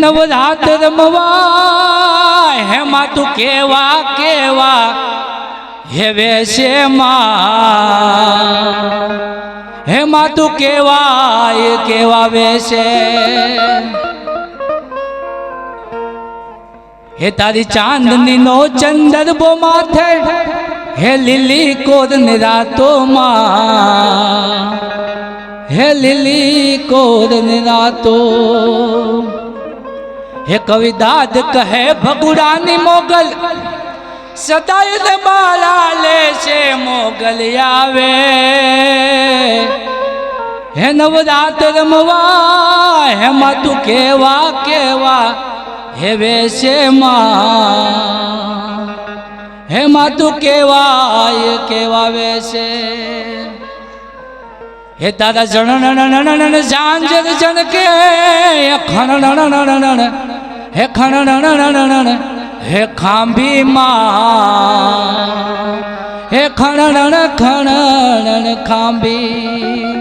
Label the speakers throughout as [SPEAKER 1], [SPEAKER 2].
[SPEAKER 1] નવરાત રમવા હેમાં તું કેવા કેવા હે વેશે માં હેમાં તું કેવા એ કેવા વેશે હે તારી ચાંદની નો ચંદર બો માથે હે લીલી કોર નિરાતો માં હે લીલી કોર નિરાતો હે કવિ દાદ કહે ભગુડાની મોગલ સદાય ને મારા લેશે મોગલ આવે હે નવરાત રમવા હે તું કેવા કેવા હે વેશે માં હે તું કેવા એ કેવા વેશે હે તારા જણ જાંજર જન કે ખણ હે ખણ હે ખાંભી માં. હે ખણ ખણ ખાંભી.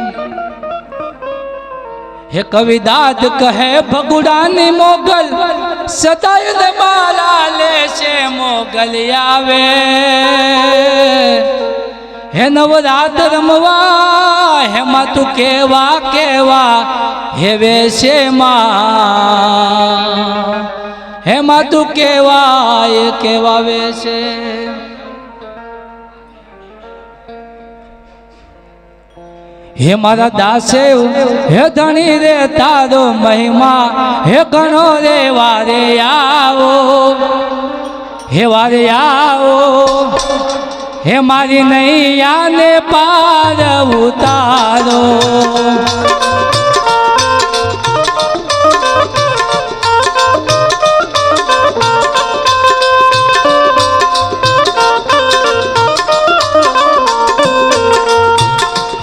[SPEAKER 1] હે કવિ દાદ કહે ભગુડાની મોગલ. સદાય દબાલા મારા લેશે મોગલ આવે હે નવરાત રમવા હે માં તું કેવા કેવા હે વેશે માં હે માં તું કેવા એ કેવા વેશે હે મારા દાસે હે ધણી રે તારો મહિમા હે ઘણો રે વારે આવો હે વારે આવો હે મારી નૈયાને પાર ઉતારો.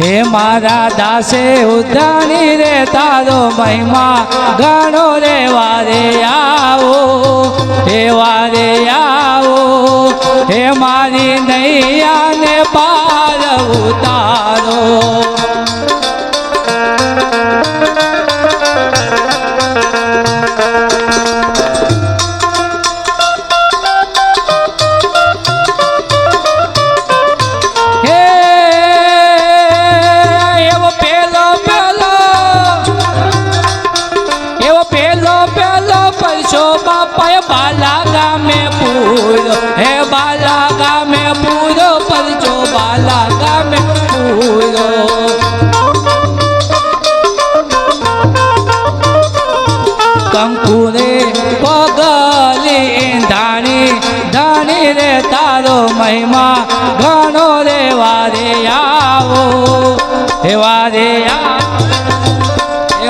[SPEAKER 1] હે મારા દાસે ઉધાણી રે, તારો મહિમા ઘણો રે, વારે આવો, હે વારે આવો. હે મારી નૈયાને પાર ઉતારો.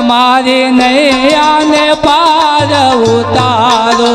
[SPEAKER 1] મારી નૈયાને પાર ઉતારો.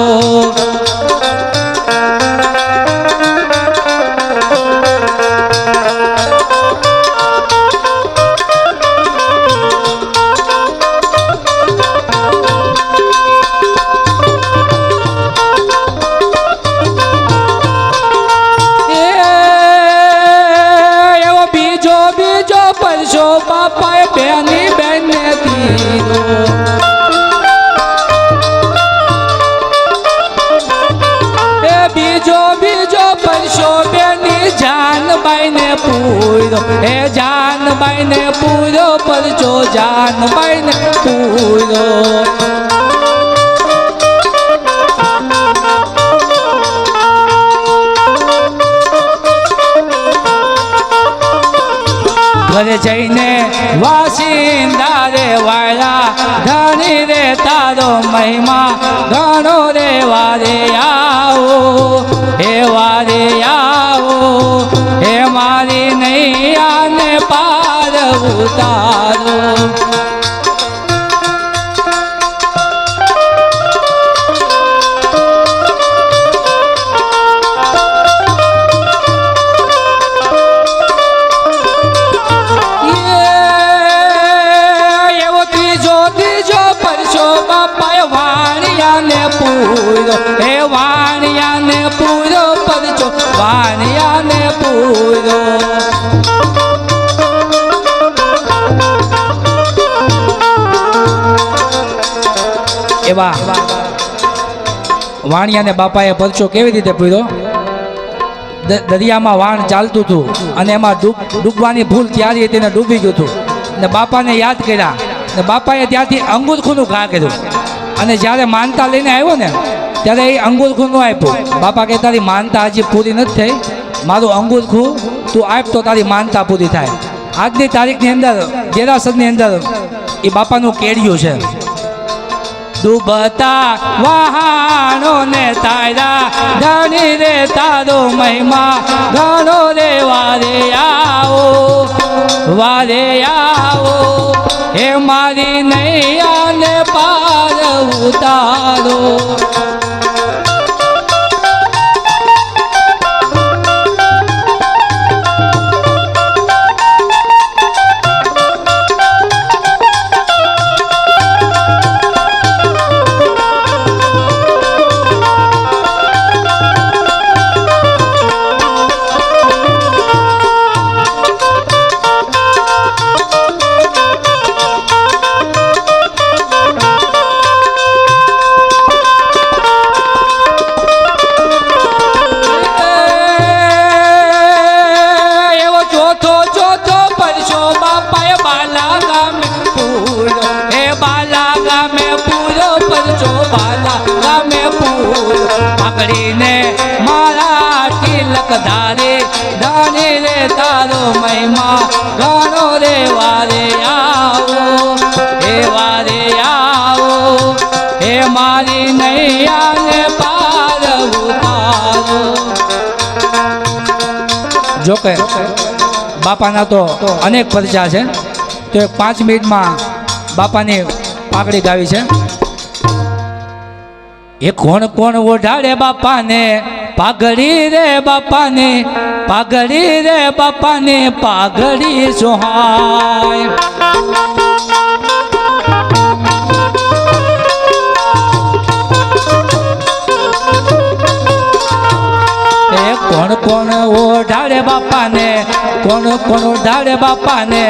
[SPEAKER 1] પૂરો એ જાનબાઈને પૂરો પરચો જાનબાઈને પૂરો ઘરે જઈને વાસિંદા રે વાળા ધણી રે તારો મહિમા ઘણો રે વારે આવો. હે વારે ઉતારો પૂરો હે વાણિયાને પૂરો પરચો વાણિયાને પૂરો એવા વાણિયાને બાપાએ પરચો કેવી રીતે દ- દરિયામાં વાણ ચાલતું હતું અને એમાં ડૂબ, ડૂબવાની ભૂલ ત્યારે તેને ડૂબી ગયું હતું. ને બાપાને યાદ કર્યા. ને બાપાએ ત્યાંથી અંગુરખુનું ઘા કર્યું. અને જ્યારે માનતા લઈને આવ્યો ને, ત્યારે એ અંગુરખુનું આપ્યું. બાપા કે તારી માનતા હજી પૂરી નથી થઈ. મારું અંગુરખું તું આપ તો તારી માનતા પૂરી થાય. આજની તારીખની અંદર દેરાસરની અંદર એ બાપાનું કેડિયું છે. ડૂબતા વહાણો ને તારા ધણી રે તારો મહિમા, ઘણો રે વારે આવો વારે આવો, હે મારી નૈયાને પાર ઉતારો. તારો મહિમા ગણો રે વારે આવો, હે વારે આવો, હે મારી નૈયાને પાર ઉતારો. જોકે બાપાના તો અનેક પરિચા છે, તો પાંચ મિનિટમાં બાપાની પાકડી ગાવી છે. એ કોણ કોણ ઓઢાડે બાપાને? પાઘડી રે બાપાને પાઘડી રે બાપાને પાઘડી સોહાય. કોણ ઓઢાડે બાપાને? કોણ કોણ ઓઢાડે બાપાને?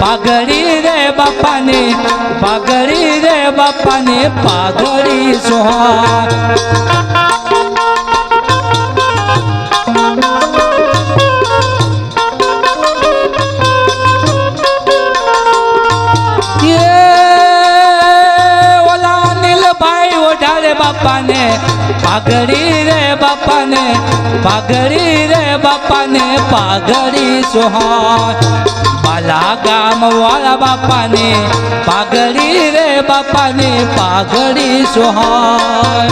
[SPEAKER 1] પાઘડી રે બાપાની, પાઘડી રે બાપાની, પાઘડી સોહા પાઘડી રે બાપાને, પાઘડી બાપાને પાઘડી સોહાય બાલા ગામ વાળા બાપાને પાઘડી રે બાપાને પાઘડી સોહાય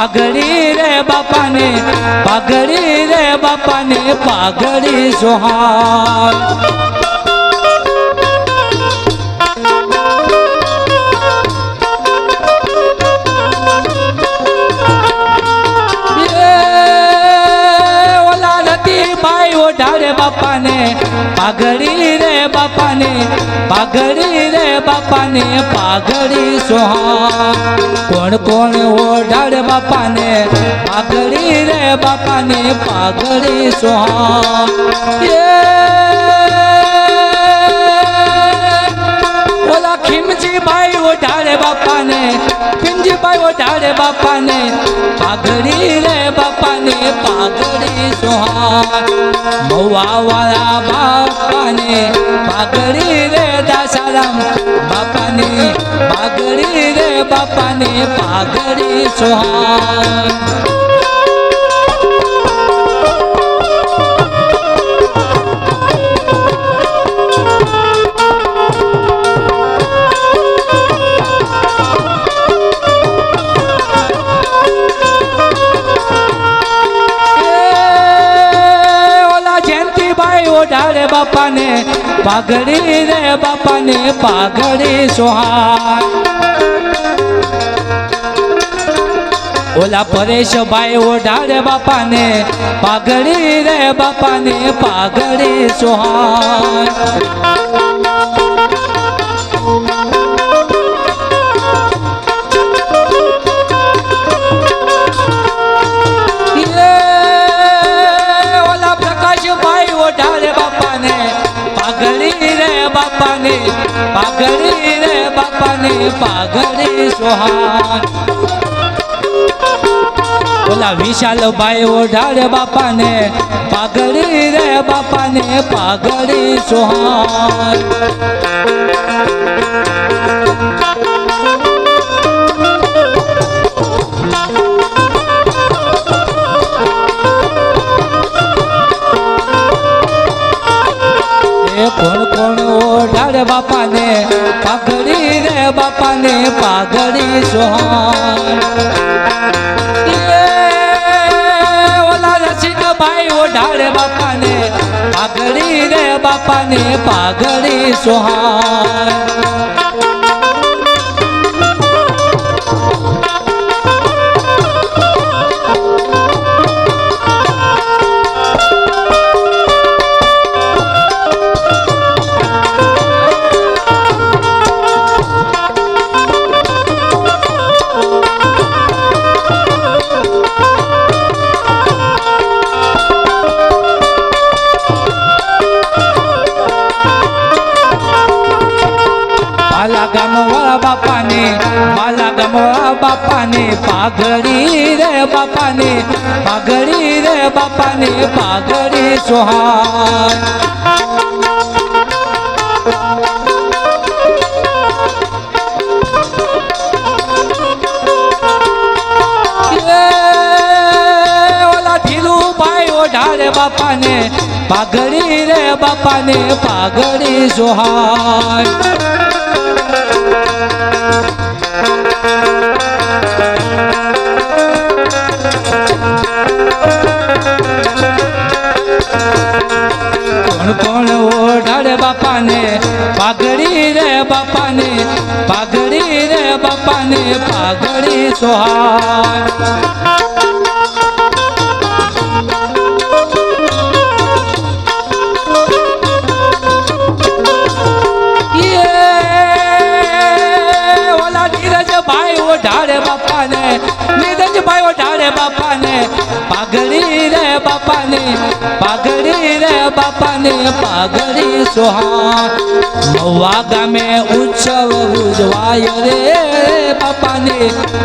[SPEAKER 1] પાઘડી રે બાપાને પાઘડી રે બાપાને પાઘડી સોહાય ઓઢાડે બાપાને, પાઘડી રે બાપાને, પાઘડી રે બાપાને, પાઘડી સોહા. કોણ કોણ ઓઢાડે બાપાને, પાઘડી રે બાપાને, પાઘડી સોહા. ઓલા ખીમજીભાઈ ઓઢાડે બાપાને, ખીમજીભાઈ ઓઢાડે બાપાને, પાઘડી રે બાપાને, પાઘડી સોહા મવા વાળા બાપાને પાઘડી રે દાસારામ. બાપાને પાઘડી રે બાપાને પાઘડી સોહા પાઘડી રે બાપાને પાઘડી સોહાય ઓલા પરેશભાઈ ઓઢાડે બાપાને પાઘડી રે બાપાને પાઘડી સોહાય બાપાને પાઘડી ઓલા વિશાલભાઈ ઓઢાડે બાપાને પાઘડી રે બાપાને પાઘડી સોહાય પાઘડી સોહાય માલા ગામવાળા બાપાને માલા ગમવા બાપાને, પાઘડી રે બાપાને, પાઘડી રે બાપાને, પાઘડી ઓઢાડે બાપાને, પાઘડી રે બાપાને, પાઘડી ઓઢાડે બાપાને? પાઘડી રે બાપાને પાઘડી રે બાપાને પાઘડી સોહાય બાપાને પાઘડી સોહા. મવા ગામે ઉત્સવ ઉજવાય રે બાપાને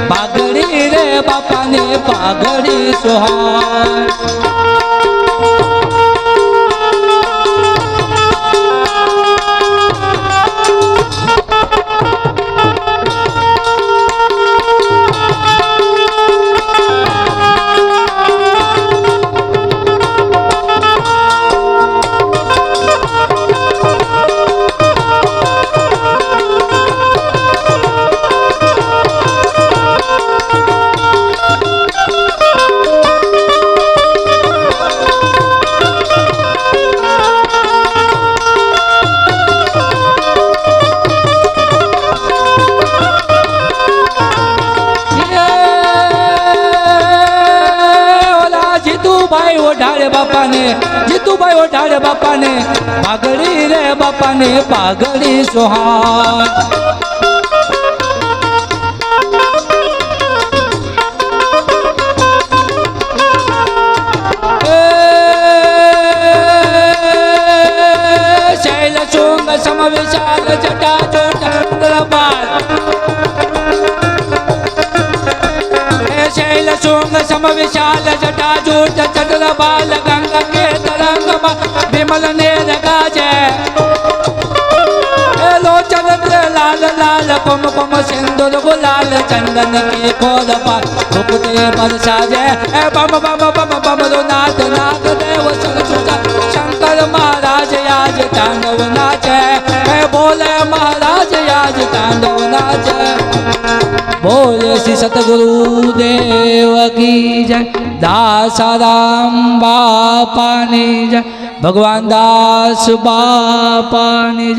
[SPEAKER 1] પાઘડી રે બાપાને પાઘડી સોહા. જીતુભાઈ ઓઢાડે બાપાને. પાઘડી રે બાપાને પાઘડી સોહાય એ શૈલ શુંગ સમ વિશાલ જટા ચોટંદ્રબાલ હે શૈલ શુંગ સમ વિશાલ જટા જૂટ ચંદ્ર બાલ ગંગ કે તરંગ મલને જગા છે. એલો ચંદ્ર લાલ લાલ, પમ પમ સિંદુર ગુલાલ, ચંદન કી કોદ પર. ભૂપતે બરસાજે એ પમ પમ પમ પમ રો નાથ નાથ દેવ સંસુતા શંકર મહારાજ આજ તાંડવ નાચે. એ બોલે મહારાજ આજ તાંડવ નાચે. બોલે શ્રી સતગુરુ દેવ કી જય. દાસારામ બાપાની જય. ભગવાન દાસ બાપાની